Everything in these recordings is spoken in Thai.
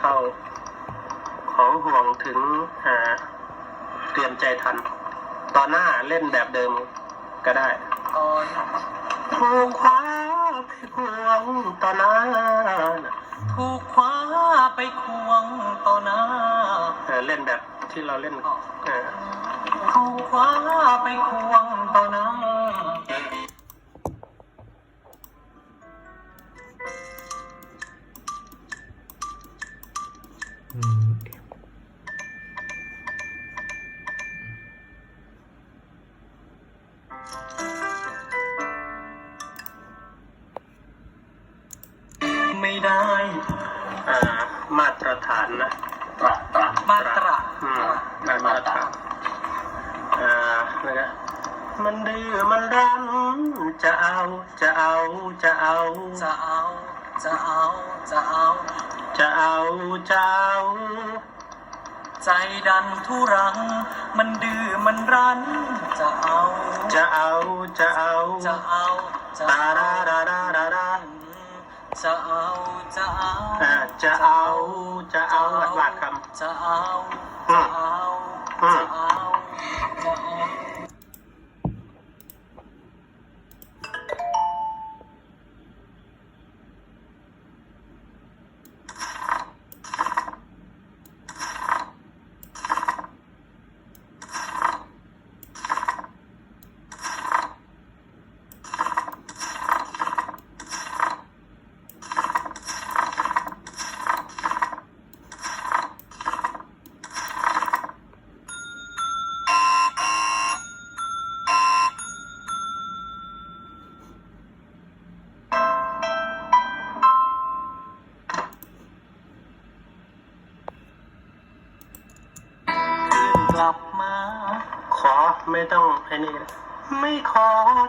เข้า ของห่วงถึงอ่าเตรียมใจทัน ตอนหน้าเล่นแบบเดิมก็ได้ก่อนถูกคว้าไปห่วงตอนหน้าถูกคว้าไปควงต่อหน้าเออเล่นแบบที่เราเล่นเออถูกคว้าไปควง ไม่ได้อ่ามาตรฐานนะตระตระมาตระอืมได้มาตรฐานอ่านะนะมันดื้อมันรั้นจะเอาจะเอาจะเอาจะเอา จะเอา จะเอา จะเอาจะเอาใจดันทุรัง มันดื้อมันรั้น จะเอา จะเอาจะเอาจะเอา จะตาเอา ดาดาดาดาดาจะเอา จะเอา อ่าจะเอาจะเอาหวาดหวาดคจะเอาอืจะมเอา กลับมา ขอไม่ต้องไอ้นี่นะไม่ขอ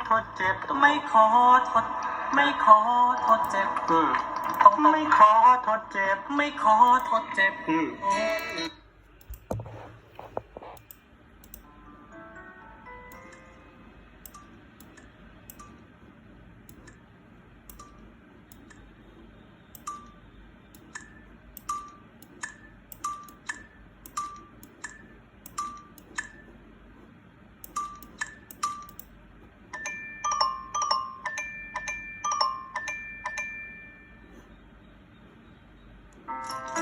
ทดเจ็บตรงไม่ขอทด ไม่ขอทดเจ็บ อืมต้องไม่ขอทดเจ็บ ไม่ขอทดเจ็บ อืม โอ้ Música